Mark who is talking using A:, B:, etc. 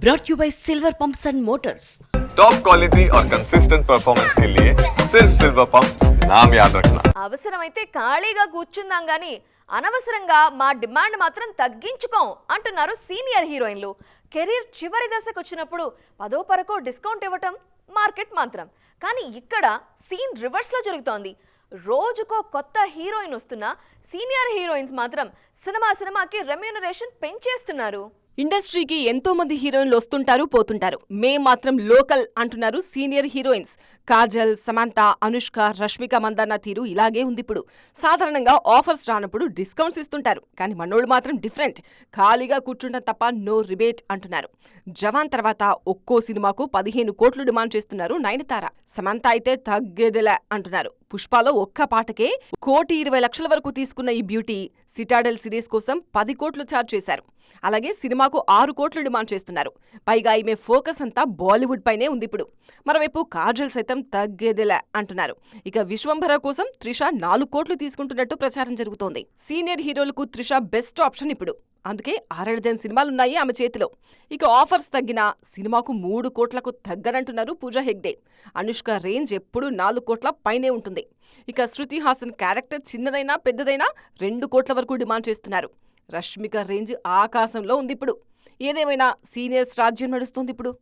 A: brought you by Silver Pumps and Motors.
B: Top quality और consistent performance के लिए सिर्फ सिल्वर पंप नाम याद रखना
C: అవసరమైతే ఖాళీగా కూర్చుందాం గానీ అనవసరంగా మా డిమాండ్ మాత్రం తగ్గించుకోం అంటున్నారు సీనియర్ హీరోయిన్లు కెరీర్ చివరి దశకు వచ్చినప్పుడు పదో పరకో డిస్కౌంట్ ఇవ్వటం మార్కెట్ మంత్రం కానీ ఇక్కడ సీన్ రివర్స్లో జరుగుతోంది రోజుకో కొత్త హీరోయిన్ వస్తున్నా సీనియర్ హీరోయిన్స్ మాత్రం సినిమా సినిమాకి రెమ్యూనరేషన్ పెంచేస్తున్నారు
D: ఇండస్ట్రీకి ఎంతో మంది హీరోయిన్లు వస్తుంటారు పోతుంటారు. మే మాత్రం లోకల్ అంటున్నారు సీనియర్ హీరోయిన్స్. కాజల్ సమంత అనుష్క రష్మిక మందన్న తీరు ఇలాగే ఉంది ఇప్పుడు. సాధారణంగా ఆఫర్స్ రానప్పుడు డిస్కౌంట్స్ ఇస్తుంటారు. కానీ మనోళ్ళు మాత్రం డిఫరెంట్. ఖాళీగా కూర్చుంటాం తప్ప నో రిబేట్ అంటున్నారు. జవాన్ తర్వాత ఒక్కో సినిమాకు పదిహేను కోట్లు డిమాండ్ చేస్తున్నారు నయనతార. సమంత అయితే తగ్గేదిలే అంటున్నారు. పుష్పాలో ఒక్క పాటకే కోటి ఇరవై లక్షల వరకు తీసుకున్న ఈ బ్యూటీ సిటాడెల్ సిరీస్ కోసం పది కోట్లు ఛార్జ్ చేశారు. అలాగే సినిమాకు ఆరు కోట్లు డిమాండ్ చేస్తున్నారు. పైగా ఈమె ఫోకస్ అంతా బాలీవుడ్ పైనే ఉంది ఇప్పుడు. మరోవైపు కాజల్ సైతం తగ్గేదిలే అంటున్నారు. ఇక విశ్వంభర కోసం త్రిష నాలుగు కోట్లు తీసుకుంటున్నట్టు ప్రచారం జరుగుతోంది. సీనియర్ హీరోలకు త్రిష బెస్ట్ ఆప్షన్ ఇప్పుడు. అందుకే ఆరేడు సినిమాలున్నాయి ఆమె చేతిలో. ఇక ఆఫర్స్ తగ్గినా సినిమాకు మూడు కోట్లకు తగ్గనంటున్నారు పూజా హెగ్డే. అనుష్క రేంజ్ ఎప్పుడూ నాలుగు కోట్ల పైనే ఉంటుంది. ఇక శృతి హాసన్ క్యారెక్టర్ చిన్నదైనా పెద్దదైనా రెండు కోట్ల వరకు డిమాండ్ చేస్తున్నారు. రష్మిక రేంజ్ ఆకాశంలో ఉంది ఇప్పుడు. ఏదేమైనా సీనియర్స్ రాజ్యం నడుస్తోంది ఇప్పుడు.